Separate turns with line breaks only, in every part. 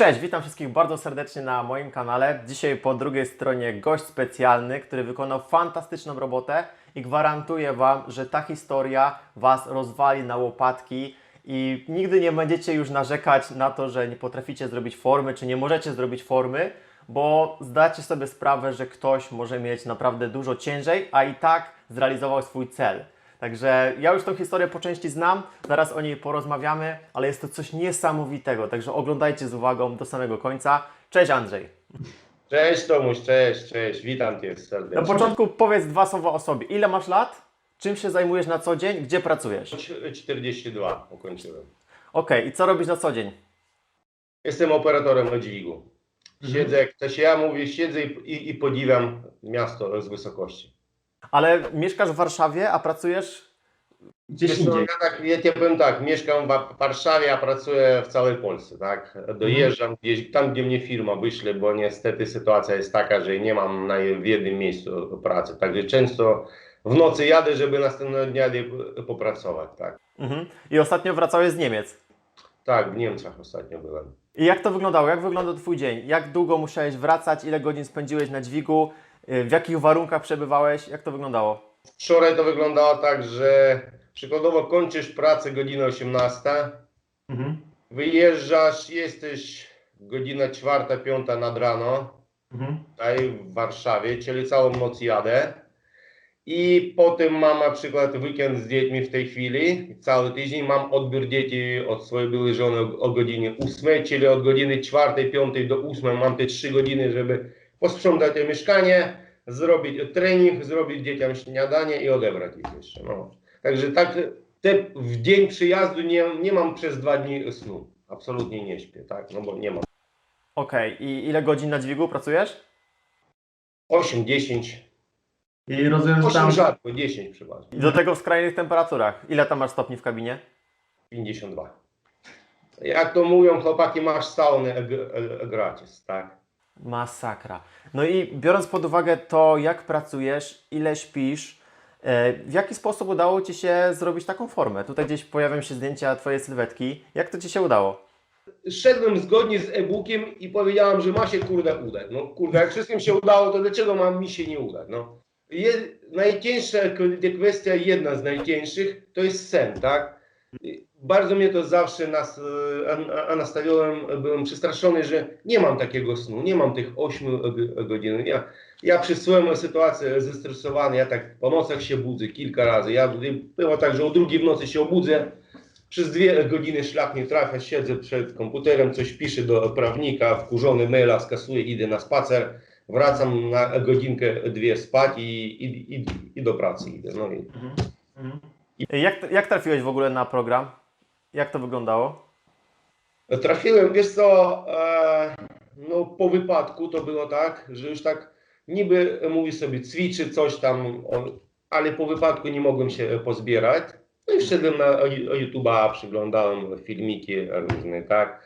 Cześć, witam wszystkich bardzo serdecznie na moim kanale. Dzisiaj po drugiej stronie gość specjalny, który wykonał fantastyczną robotę i gwarantuję Wam, że ta historia Was rozwali na łopatki i nigdy nie będziecie już narzekać na to, że nie potraficie zrobić formy, czy nie możecie zrobić formy, bo zdacie sobie sprawę, że ktoś może mieć naprawdę dużo ciężej, a i tak zrealizował swój cel. Także ja już tą historię po części znam, zaraz o niej porozmawiamy, ale jest to coś niesamowitego, także oglądajcie z uwagą do samego końca. Cześć Andrzej.
Cześć Tomuś, cześć, cześć, witam Cię
Na
serdecznie.
początku powiedz dwa słowa o sobie. Ile masz lat? Czym się zajmujesz na co dzień? Gdzie pracujesz?
Cz- 42 ukończyłem.
Okej, i co robisz na co dzień?
Jestem operatorem na dźwigu. Siedzę, jak to się ja mówię, siedzę i, i, i podziwiam miasto z wysokości.
Ale mieszkasz w Warszawie, a pracujesz gdzieś indziej.
ja, tak, ja Ci powiem tak, mieszkam w Wa- Warszawie, a pracuję w całej Polsce, tak? Dojeżdżam gdzieś, tam gdzie mnie firma wyśle, bo niestety sytuacja jest taka, że nie mam na, w jednym miejscu pracy. Także często w nocy jadę, żeby następnego dnia popracować, tak?
Mhm. I ostatnio wracałeś z Niemiec.
Tak, w Niemczech ostatnio byłem.
I jak to wyglądało? Jak wyglądał Twój dzień? Jak długo musiałeś wracać? Ile godzin spędziłeś na dźwigu? Y, W jakich warunkach przebywałeś? Jak to wyglądało?
Wczoraj to wyglądało tak, że przykładowo kończysz pracę godzina 18,
Mhm.
wyjeżdżasz, jesteś godzina 4-5 nad rano,
Mhm.
tutaj w Warszawie, czyli całą noc jadę. I potem mam na przykład weekend z dziećmi w tej chwili, cały tydzień mam odbiór dzieci od swojej byłej żony o, godzinie 8, czyli od godziny 4-5 do 8 mam te 3 godziny, żeby posprzątać to mieszkanie, zrobić trening, zrobić dzieciom śniadanie i odebrać ich jeszcze. No. Także tak te, w dzień przyjazdu nie, nie mam przez dwa dni snu. Absolutnie nie śpię, tak, no bo nie mam.
Okej, i ile godzin na dźwigu pracujesz?
8, 10,
I rozumiem,
8 rzadko, 10 przeważnie.
I do tego w skrajnych temperaturach. Ile tam masz stopni w kabinie?
52. Jak to mówią chłopaki, masz saunę e, e, gratis, tak?
Masakra. No i biorąc pod uwagę to, jak pracujesz, ile śpisz, e, w jaki sposób udało Ci się zrobić taką formę? Tutaj gdzieś pojawią się zdjęcia Twojej sylwetki. Jak to Ci się udało?
Szedłem zgodnie z e-bookiem i powiedziałem, że ma się kurde udać. No kurde, jak wszystkim się udało, to dlaczego mam mi się nie udać? No. Najcięższa kwestia, jedna z najcięższych, to jest sen, tak? Bardzo mnie to zawsze nas, e, a- a nastawiłem, byłem przestraszony, że nie mam takiego snu, nie mam tych 8 g- godzin. Ja, ja przesułem sytuację zestresowany, ja tak po nocach się budzę kilka razy. Ja, było tak, że o drugiej w nocy się obudzę, przez dwie godziny szlak nie trafia, siedzę przed komputerem, coś piszę do prawnika, wkurzony maila skasuję, idę na spacer, wracam na godzinkę, dwie spać i, i, i, i do pracy idę. No i
Jak, jak trafiłeś w ogóle na program? Jak to wyglądało?
trafiłem, wiesz co, e, no po wypadku to było tak, że już tak niby mówi sobie ćwiczy coś tam, ale po wypadku nie mogłem się pozbierać. No i wszedłem na YouTube'a, przyglądałem filmiki różne, tak.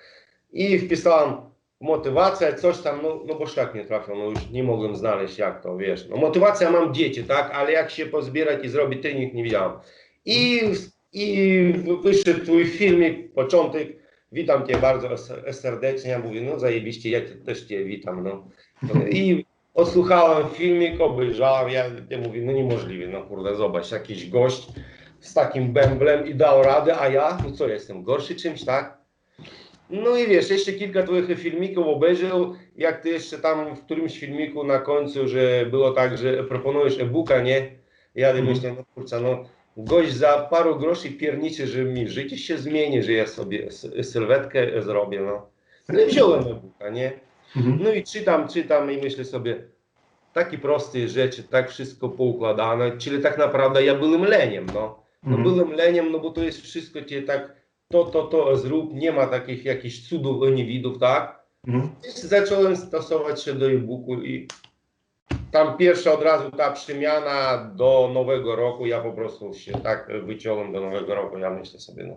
I wpisałem motywacja, coś tam, no, no bo szlak nie trafiał, no już nie mogłem znaleźć jak to, wiesz. No motywacja mam dzieci, tak, ale jak się pozbierać i zrobić trening nie wiedziałem. I, i wyszedł twój filmik, początek, witam cię bardzo serdecznie, ja mówię, no zajebiście, ja też cię witam, no. I odsłuchałem filmik, obejrzałem, ja, ja mówię, no niemożliwe, no kurde, zobacz, jakiś gość z takim bęblem i dał radę, a ja, no co, jestem gorszy czymś, tak? No i wiesz, jeszcze kilka twoich filmików obejrzał, jak ty jeszcze tam w którymś filmiku na końcu, że było tak, że proponujesz e-booka, nie? Ja
Mhm.
myślę, no kurczę, no gość za paru groszy pierniczy, że mi życie się zmieni, że ja sobie sylwetkę zrobię, no. No i wziąłem e-booka, nie? No i czytam, czytam i myślę sobie, takie proste rzeczy, tak wszystko poukładane, czyli tak naprawdę ja byłem leniem, no. No byłem leniem, no bo to jest wszystko cię tak, to, to, to zrób, nie ma takich jakichś cudów, niewidów, tak? I zacząłem stosować się do e-booku i tam pierwsza od razu ta przemiana do nowego roku, ja po prostu się tak wyciąłem do nowego roku, ja myślę sobie, no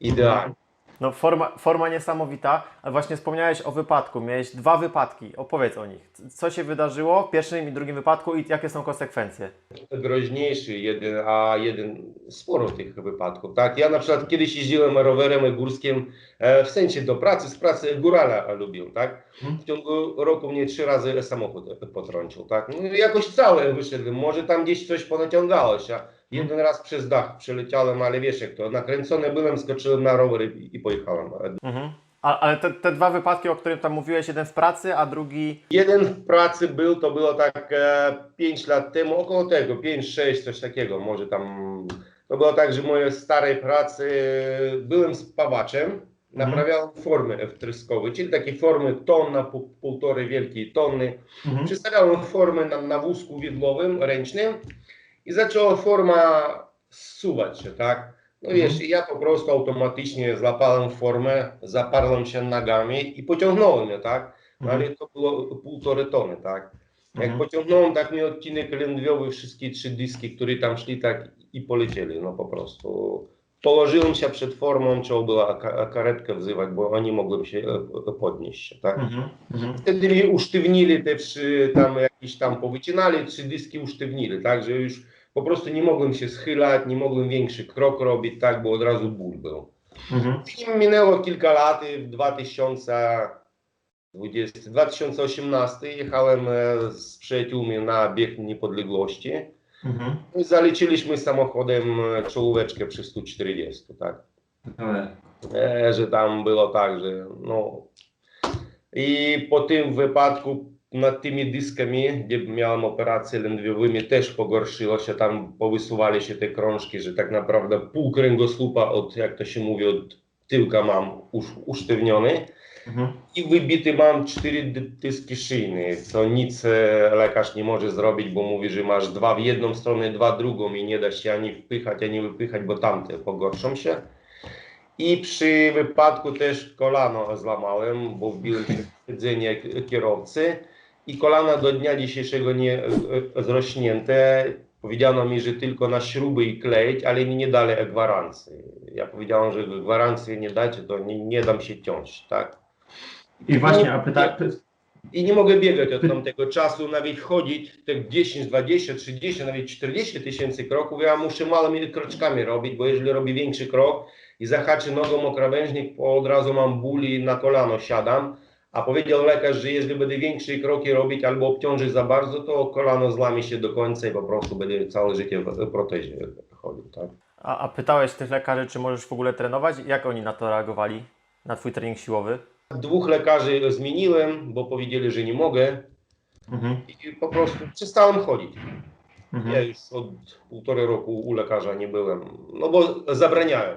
idealnie.
No forma, forma niesamowita, ale właśnie wspomniałeś o wypadku, miałeś dwa wypadki, opowiedz o nich. Co się wydarzyło w pierwszym i drugim wypadku i jakie są konsekwencje?
groźniejszy jeden, a jeden sporo tych wypadków. Tak? Ja na przykład kiedyś jeździłem rowerem górskim e, w sensie do pracy, z pracy górala lubił. Tak? W ciągu roku mnie trzy razy samochód potrącił. Tak? No, jakoś cały wyszedłem, może tam gdzieś coś ponaciągało się. Jeden raz przez dach przeleciałem, ale wiesz jak to, nakręcony byłem, skoczyłem na rower i, i pojechałem.
Mhm. A, ale te, te dwa wypadki, o których tam mówiłeś, jeden w pracy, a drugi...
Jeden w pracy był, to było tak e, 5 lat temu, około tego, 5-6, coś takiego, może tam. To było tak, że w mojej starej pracy byłem spawaczem, naprawiałem formy wtryskowe, czyli takie formy tonna, pół- półtorej wielkiej tony. Przestawiałem formę na, na wózku widłowym, ręcznym i zaczęła forma zsuwać się, tak? No wiesz, i ja po prostu automatycznie złapałem formę, zaparłem się nogami i pociągnąłem je, tak? No ale to było półtorej tony, tak? Jak
Mhm.
pociągnąłem, tak mi odcinek lędwiowy, wszystkie trzy dyski, które tam szli, tak i polecieli, no po prostu. Położyłem się przed formą, trzeba było ka- karetkę wzywać, bo oni mogłem się e, podnieść, tak? Wtedy mi usztywnili te trzy, tam jakieś tam powycinali, trzy dyski usztywnili, tak, że już po prostu nie mogłem się schylać, nie mogłem większy krok robić, tak, bo od razu ból był. I minęło kilka lat i w 2020, 2018 jechałem e, z przyjaciółmi na bieg niepodległości no i zaliczyliśmy samochodem e, czołóweczkę przy 140, tak. E, że tam było tak, że no. I po tym wypadku nad tymi dyskami, gdzie miałem operacje lędwiowymi, też pogorszyło się, tam powysuwali się te krążki, że tak naprawdę pół kręgosłupa od, jak to się mówi, od tyłka mam usz, usztywniony. I wybity mam cztery dy- dyski szyjne, co nic e, lekarz nie może zrobić, bo mówi, że masz dwa w jedną stronę, dwa w drugą i nie da się ani wpychać, ani wypychać, bo tamte pogorszą się. I przy wypadku też kolano złamałem, bo wbiłem się w siedzenie kierowcy i kolana do dnia dzisiejszego nie e, e, zrośnięte. Powiedziano mi, że tylko na śruby i kleić, ale mi nie dali gwarancji. Ja powiedziałem, że gwarancji nie dacie, to nie, nie dam się ciąć, tak?
I właśnie, a pyta...
I nie mogę biegać od tamtego czasu, nawet chodzić te 10, 20, 30, nawet 40 tysięcy kroków. Ja muszę małymi kroczkami robić, bo jeżeli robię większy krok i zahaczę nogą o krawężnik, to od razu mam ból i na kolano siadam. A powiedział lekarz, że jeżeli będę większe kroki robić albo obciążyć za bardzo, to kolano złamie się do końca i po prostu będę całe życie w protezie chodził. Tak?
A, a pytałeś tych lekarzy, czy możesz w ogóle trenować? Jak oni na to reagowali? Na twój trening siłowy?
Dwóch lekarzy zmieniłem, bo powiedzieli, że nie mogę
Mhm.
i po prostu przestałem chodzić.
Mhm.
Ja już od półtorej roku u lekarza nie byłem, no bo zabraniałem.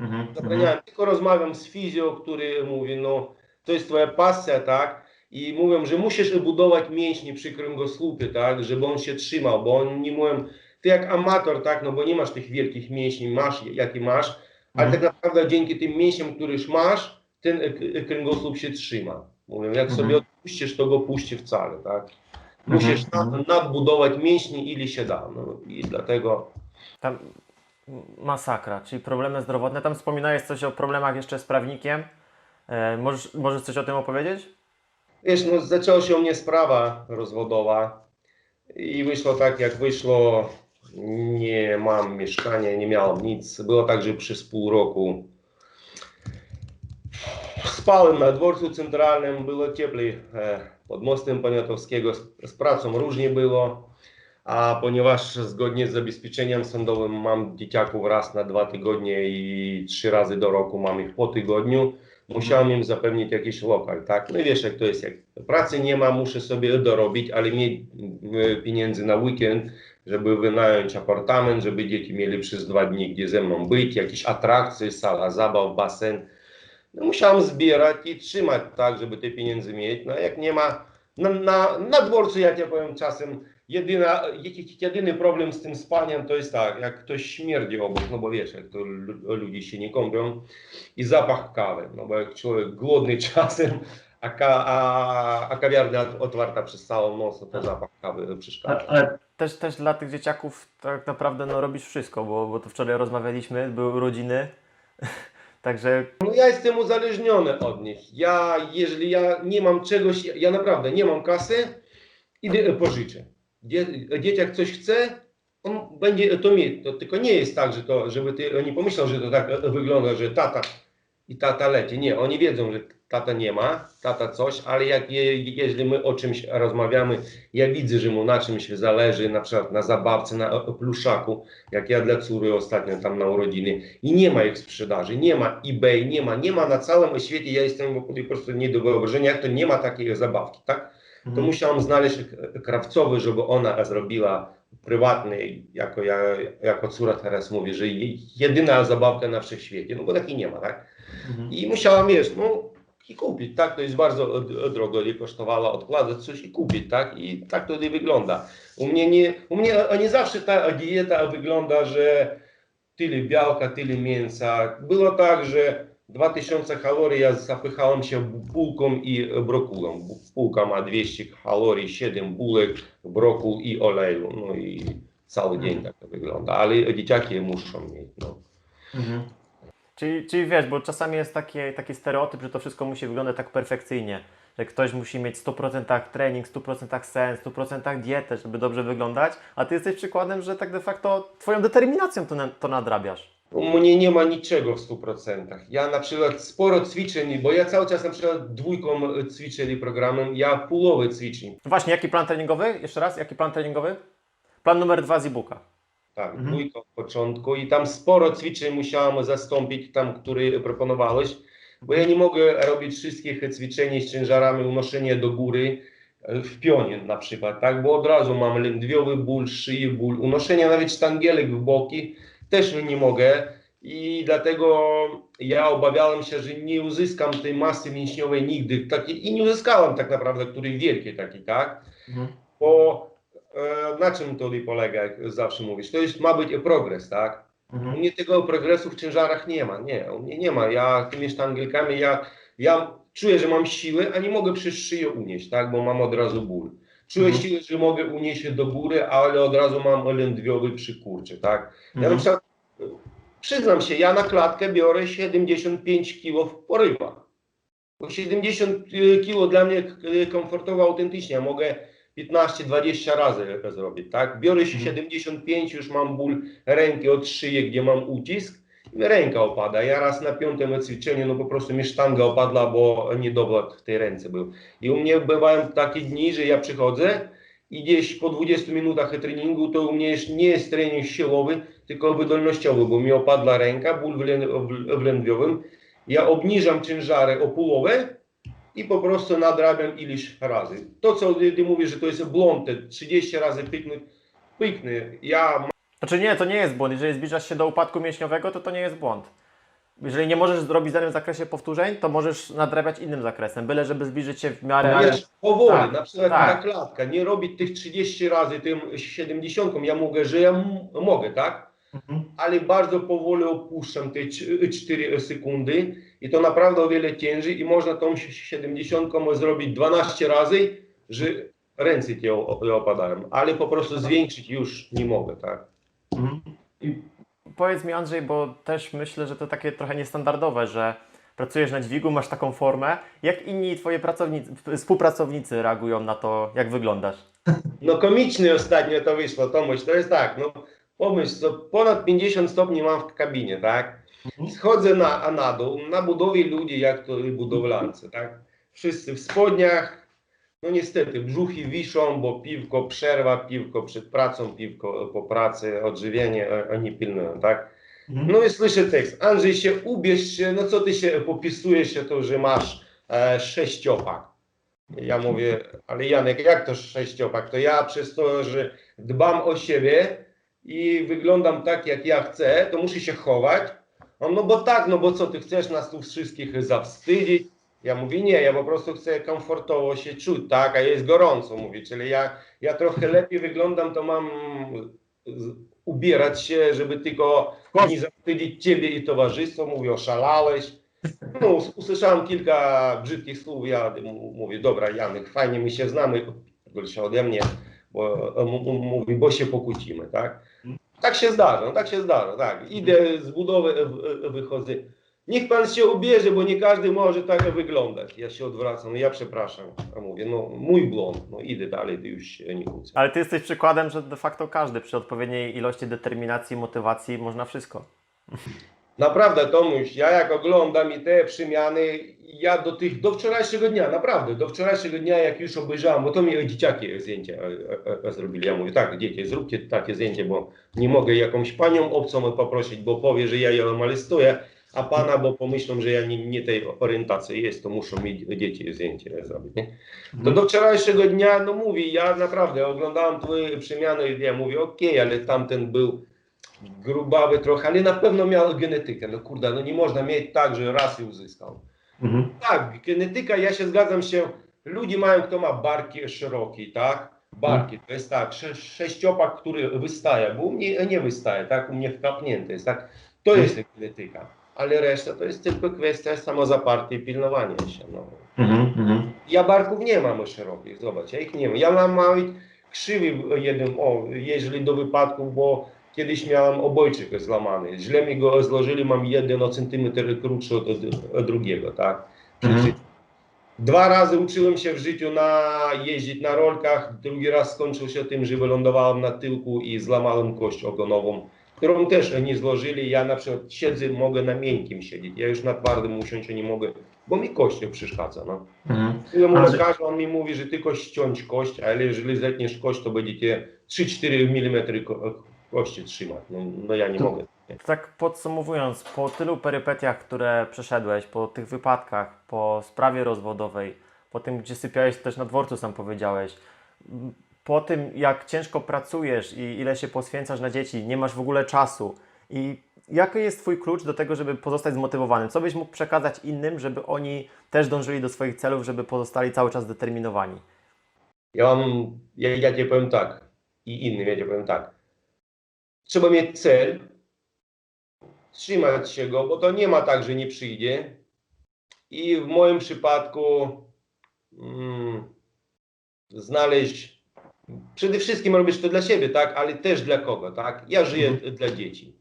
Mhm.
Zabraniałem, tylko rozmawiam z fizjo, który mówi, no to jest twoja pasja, tak? I mówią, że musisz budować mięśnie przy kręgosłupie, tak? Żeby on się trzymał, bo on nie mówią, ty jak amator, tak? No bo nie masz tych wielkich mięśni, masz jakie masz, ale
Mhm.
tak naprawdę dzięki tym mięśniom, które już masz, ten kręgosłup się trzyma. Mówią, jak
Mhm.
sobie odpuścisz, to go puści wcale, tak? Musisz
Mhm.
nad, nadbudować mięśnie, ile się da. No i dlatego
Tam masakra, czyli problemy zdrowotne. Tam wspominałeś coś o problemach jeszcze z prawnikiem. E, możesz, możesz coś o tym opowiedzieć?
Wiesz, no zaczęła się u mnie sprawa rozwodowa i wyszło tak, jak wyszło. Nie mam mieszkania, nie miałem nic. Było tak, że przez pół roku spałem na dworcu centralnym, było cieplej e, pod mostem Poniatowskiego. Z, pracą różnie było, a ponieważ zgodnie z zabezpieczeniem sądowym mam dzieciaków raz na dwa tygodnie i trzy razy do roku mam ich po tygodniu, musiałem im zapewnić jakiś lokal, tak? No i wiesz jak to jest, jak pracy nie ma, muszę sobie dorobić, ale mieć e, pieniędzy na weekend, żeby wynająć apartament, żeby dzieci mieli przez dwa dni gdzie ze mną być, jakieś atrakcje, sala zabaw, basen. No musiałem zbierać i trzymać tak, żeby te pieniądze mieć. No jak nie ma, na, na, na dworcu ja ci powiem czasem, jedyna, jed- jedyny problem z tym spaniem to jest tak, jak ktoś śmierdzi obok, no bo wiesz, jak to lu- ludzie się nie kąpią i zapach kawy, no bo jak człowiek głodny czasem, a, ka, a, a kawiarnia ot- otwarta przez całą noc, to zapach kawy przeszkadza.
Ale
Też, też dla tych dzieciaków tak naprawdę no, robisz wszystko, bo, bo to wczoraj rozmawialiśmy, były urodziny. Także
No ja jestem uzależniony od nich. Ja, jeżeli ja nie mam czegoś, ja naprawdę nie mam kasy, idę pożyczę. Dzie, dzieciak coś chce, on będzie to mieć. To tylko nie jest tak, że to, żeby ty nie pomyślał, że to tak wygląda, że tata i tata leci. Nie, oni wiedzą, że tata nie ma, tata coś, ale jak je, jeżeli my o czymś rozmawiamy, ja widzę, że mu na czymś zależy, na przykład na zabawce, na pluszaku, jak ja dla córy ostatnio tam na urodziny i nie ma ich sprzedaży, nie ma eBay, nie ma, nie ma na całym świecie, ja jestem po prostu nie do wyobrażenia, jak to nie ma takiej zabawki, tak? To
Mhm.
musiałam znaleźć krawcowy, żeby ona zrobiła prywatny, jako ja, jako córa teraz mówię, że je- jedyna zabawka na wszechświecie, no bo takiej nie ma, tak?
Mhm.
I musiałam, wiesz, no i kupić, tak? To jest bardzo drogo, nie kosztowało odkładać coś i kupić, tak? I tak to i wygląda. U mnie nie, u mnie nie zawsze ta dieta wygląda, że tyle białka, tyle mięsa. Było tak, że 2000 kalorii ja zapychałem się bułką i brokułą. Bu- Bułka ma 200 kalorii, 7 bułek, brokuł i oleju. No i cały dzień tak to wygląda. Ale dzieciaki muszą mieć, no.
Mhm.
Czyli, czyli wiesz, bo czasami jest taki, taki stereotyp, że to wszystko musi wyglądać tak perfekcyjnie, że ktoś musi mieć 100% trening, 100% sen, 100% dietę, żeby dobrze wyglądać, a ty jesteś przykładem, że tak de facto twoją determinacją to, to nadrabiasz.
U mnie nie ma niczego w 100%. Ja na przykład sporo ćwiczeń, bo ja cały czas na przykład dwójką ćwiczę programem, ja połowę ćwiczeń.
Właśnie, jaki plan treningowy? Jeszcze raz, jaki plan treningowy? Plan numer dwa z e-booka.
Tak,
Mhm.
dwójką w początku i tam sporo ćwiczeń musiałem zastąpić tam, które proponowałeś, bo ja nie mogę robić wszystkich ćwiczeń z ciężarami, unoszenie do góry e, w pionie na przykład, tak, bo od razu mam lędwiowy ból, szyi ból, unoszenie nawet sztangielek w boki też nie mogę i dlatego ja obawiałem się, że nie uzyskam tej masy mięśniowej nigdy takiej i nie uzyskałem tak naprawdę, której wielkiej takiej, tak,
Mhm.
bo e, na czym to polega, jak zawsze mówisz? To jest, ma być progres, tak? U
Mhm.
mnie tego progresu w ciężarach nie ma, nie, u mnie nie ma. Ja tymi sztangielkami, ja, ja czuję, że mam siłę, a nie mogę przez szyję unieść, tak? Bo mam od razu ból. Czuję
Mhm.
siłę, że mogę unieść do góry, ale od razu mam lędwiowy przykurczy, tak? Ja na
Mhm.
przykład, przyznam się, ja na klatkę biorę 75 kg w porywach. Bo 70 kg dla mnie k- komfortowo, autentycznie. Ja mogę 15-20 razy zrobić, tak? Biorę się
Mhm.
75, już mam ból ręki od szyi, gdzie mam ucisk ręka opada. Ja raz na piątym ćwiczeniu, no po prostu mi sztanga opadła, bo niedowład w tej ręce był. I u mnie bywają takie dni, że ja przychodzę i gdzieś po 20 minutach treningu to u mnie już nie jest trening siłowy, tylko wydolnościowy, bo mi opadła ręka, ból w, lę, w, w lędwiowym. Ja obniżam ciężary o połowę i po prostu nadrabiam ileś razy. To, co ty, mówisz, że to jest błąd, te 30 razy pyknąć, pyknę. Ja
Znaczy nie, to nie jest błąd. Jeżeli zbliżasz się do upadku mięśniowego, to to nie jest błąd. Jeżeli nie możesz zrobić w danym zakresie powtórzeń, to możesz nadrabiać innym zakresem, byle żeby zbliżyć się w miarę...
Wiesz, powoli,
Tak,
na przykład
tak.
ta klatka, nie robić tych 30 razy tym 70, ja mogę, że ja mogę, tak?
Mhm.
Ale bardzo powoli opuszczam te 4 sekundy i to naprawdę o wiele ciężej i można tą 70 zrobić 12 razy, że ręce ci opadają, ale po prostu zwiększyć już nie mogę, tak?
Mhm. I
Powiedz mi Andrzej, bo też myślę, że to takie trochę niestandardowe, że pracujesz na dźwigu, masz taką formę. Jak inni twoi pracownicy, współpracownicy reagują na to, jak wyglądasz?
No komicznie ostatnio to wyszło, Tomuś, to jest tak, no pomyśl, co ponad 50 stopni mam w kabinie, tak?
Mhm.
Schodzę na, na dół, na budowie ludzie jak to i budowlance, tak? Wszyscy w spodniach, no niestety brzuchy wiszą, bo piwko, przerwa, piwko przed pracą, piwko po pracy, odżywienie, oni pilnują, tak?
Mhm.
No i słyszę tekst, Andrzej się ubierz się, no co ty się popisujesz się to, że masz e, sześciopak. Ja mówię, ale Janek, jak to sześciopak? To ja przez to, że dbam o siebie i wyglądam tak, jak ja chcę, to muszę się chować. On, no bo tak, no bo co, ty chcesz nas tu wszystkich zawstydzić? Ja mówię, nie, ja po prostu chcę komfortowo się czuć, tak, a jest gorąco, mówię, czyli ja, ja trochę lepiej wyglądam, to mam ubierać się, żeby tylko nie zawstydzić ciebie i towarzystwo, mówię, oszalałeś. No, us- usłyszałem kilka brzydkich słów, ja mówię, dobra Janek, fajnie my się znamy, gorsza ode mnie, bo m- mówi, bo się pokłócimy, tak? Tak się zdarza, no tak się zdarza, tak. Idę z budowy, wychodzę, niech pan się ubierze, bo nie każdy może tak wyglądać. Ja się odwracam, no ja przepraszam, a mówię, no mój blond, no idę dalej, ty już się nie kłócę.
Ale ty jesteś przykładem, że de facto każdy przy odpowiedniej ilości determinacji, motywacji można wszystko.
Naprawdę, Tomuś, ja jak oglądam i te przemiany, ja do tych, do wczorajszego dnia, naprawdę, do wczorajszego dnia, jak już obejrzałem, bo to mi dzieciaki zdjęcia e, e, e, zrobili. Ja mówię, tak, dzieci, zróbcie takie zdjęcie, bo nie mogę jakąś panią obcą poprosić, bo powie, że ja ją maluję, a pana, bo pomyślą, że ja nie, nie tej orientacji jest, to muszą mi dzieci zdjęcie zrobić. Nie? To do wczorajszego dnia, no mówię, ja naprawdę oglądałem twoje przemiany i ja mówię, okej, ale tamten był grubawy trochę, ale na pewno miał genetykę. No kurde, no nie można mieć tak, że raz ją uzyskał.
Mhm.
Tak, genetyka, ja się zgadzam się, ludzie mają, kto ma barki szerokie, tak? Barki, to jest tak, sze, sześciopak, który wystaje, bo u mnie nie wystaje, tak? U mnie wkapnięty jest, tak? To jest genetyka. Ale reszta to jest tylko kwestia samozaparcia i pilnowania się. No.
Mhm. Mhm.
Ja barków nie mam szerokich, zobacz, ja ich nie mam. Ja mam mały krzywy jeden, o, jeżeli do wypadku, bo kiedyś miałem obojczyk złamany. Źle mi go złożyli, mam jeden o centymetr krótszy od, od drugiego, tak?
Mhm.
Dwa razy uczyłem się w życiu na jeździć na rolkach, drugi raz skończył się tym, że wylądowałem na tyłku i złamałem kość ogonową, którą też nie złożyli. Ja na przykład siedzę, mogę na miękkim siedzieć, ja już na twardym usiąść nie mogę, bo mi kość przeszkadza, no.
Mhm.
Ja mu rozkażę, on mi mówi, że tylko ściąć kość, ale jeżeli zetniesz kość, to będziecie 3-4 mm ko- kości trzymać. No, no ja nie
To-
mogę.
Tak podsumowując, po tylu perypetiach, które przeszedłeś, po tych wypadkach, po sprawie rozwodowej, po tym, gdzie sypiałeś też na dworcu, sam powiedziałeś, po tym, jak ciężko pracujesz i ile się poświęcasz na dzieci, nie masz w ogóle czasu. I jaki jest Twój klucz do tego, żeby pozostać zmotywowanym? Co byś mógł przekazać innym, żeby oni też dążyli do swoich celów, żeby pozostali cały czas zdeterminowani?
Ja mam, ja, ja ci powiem tak i innym ja ci powiem tak. Trzeba mieć cel, trzymać się go, bo to nie ma tak, że nie przyjdzie. I w moim przypadku mm, znaleźć, przede wszystkim robisz to dla siebie, tak, ale też dla kogo, tak? Ja żyję dla dzieci.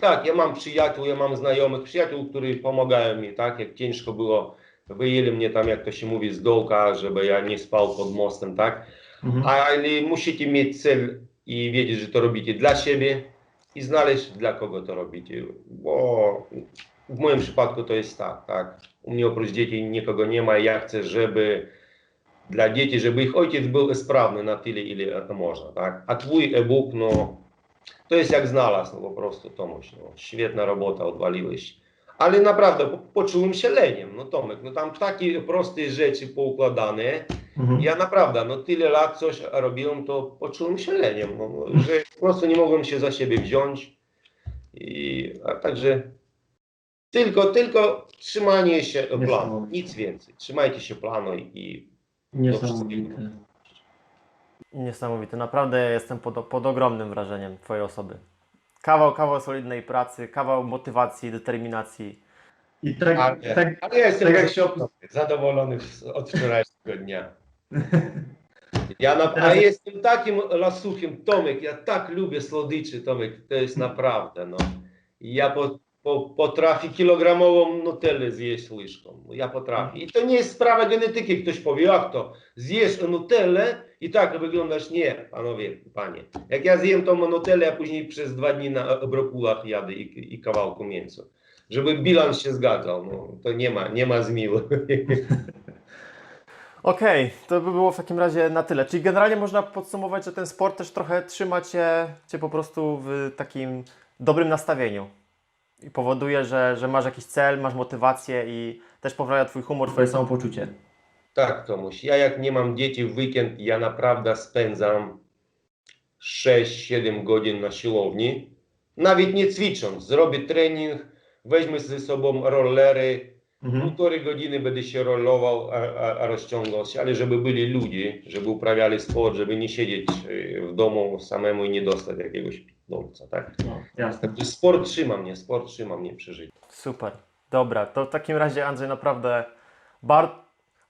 Tak, ja mam przyjaciół, ja mam znajomych, przyjaciół, którzy pomagają mi, tak, jak ciężko było, wyjęli mnie tam, jak to się mówi, z dołka, żeby ja nie spał pod mostem, tak?
Mhm.
Ale musicie mieć cel i wiedzieć, że to robicie dla siebie i znaleźć dla kogo to robicie, bo w moim przypadku to jest tak, tak. U mnie oprócz dzieci nikogo nie ma i ja chcę, żeby dla dzieci, żeby ich ojciec był sprawny na tyle, ile to można, tak. A twój e-book, no, to jest jak znalazł, no po prostu, Tomuś, no, świetna robota, odwaliłeś. Ale naprawdę po, poczułem się leniem, no Tomek, no tam takie proste rzeczy poukładane,
Mhm.
ja naprawdę, no tyle lat coś robiłem, to poczułem się leniem, no, że po prostu nie mogłem się za siebie wziąć. I, a także tylko, tylko trzymanie się planu, nic więcej. Trzymajcie się planu i, i
Niesamowite.
Niesamowite. Naprawdę jestem pod, pod ogromnym wrażeniem Twojej osoby. Kawał, kawał solidnej pracy, kawał motywacji, determinacji.
I tak,
ale,
tak,
ale ja jestem
tak jak się
zadowolony od wczorajszego dnia. Ja na, jestem takim lasuchem, Tomek, ja tak lubię słodyczy, Tomek, to jest naprawdę, no. Ja po, po, potrafię kilogramową nutellę zjeść łyżką, no ja potrafię. I to nie jest sprawa genetyki, ktoś powie, jak to, zjesz nutellę i tak wyglądasz, nie, panowie, panie. Jak ja zjem tą nutellę, a później przez dwa dni na brokułach jadę i, i kawałku mięsa. Żeby bilans się zgadzał, no, to nie ma, nie ma zmiły.
Okej, to by było w takim razie na tyle. Czyli generalnie można podsumować, że ten sport też trochę trzyma cię, cię po prostu w takim dobrym nastawieniu. I powoduje, że, że masz jakiś cel, masz motywację i też poprawia twój humor, twoje samopoczucie.
Tak, Tomuś. Ja jak nie mam dzieci w weekend, ja naprawdę spędzam 6-7 godzin na siłowni. Nawet nie ćwicząc. Zrobię trening, weźmę ze sobą rollery.
Mhm.
Półtorej godziny będę się rolował, a, a, a rozciągał się, ale żeby byli ludzie, żeby uprawiali sport, żeby nie siedzieć e, w domu samemu i nie dostać jakiegoś pitnąca, tak?
No, jasne.
Także sport trzyma mnie, sport trzyma mnie przy życiu.
Super. Dobra, to w takim razie Andrzej naprawdę bar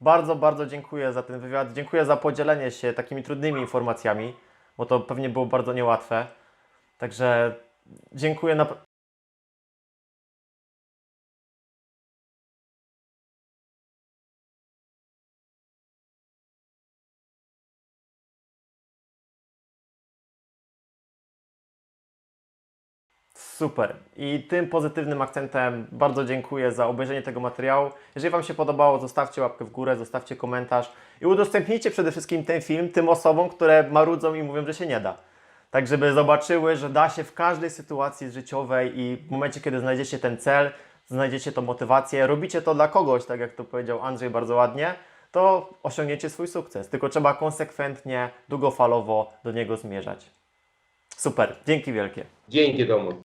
bardzo, bardzo dziękuję za ten wywiad. Dziękuję za podzielenie się takimi trudnymi informacjami, bo to pewnie było bardzo niełatwe. Także dziękuję Super. I tym pozytywnym akcentem bardzo dziękuję za obejrzenie tego materiału. Jeżeli Wam się podobało, zostawcie łapkę w górę, zostawcie komentarz i udostępnijcie przede wszystkim ten film tym osobom, które marudzą i mówią, że się nie da. Tak, żeby zobaczyły, że da się w każdej sytuacji życiowej i w momencie, kiedy znajdziecie ten cel, znajdziecie tą motywację, robicie to dla kogoś, tak jak to powiedział Andrzej bardzo ładnie, to osiągniecie swój sukces. Tylko trzeba konsekwentnie, długofalowo do niego zmierzać. Super, dzięki wielkie.
Dzięki domu.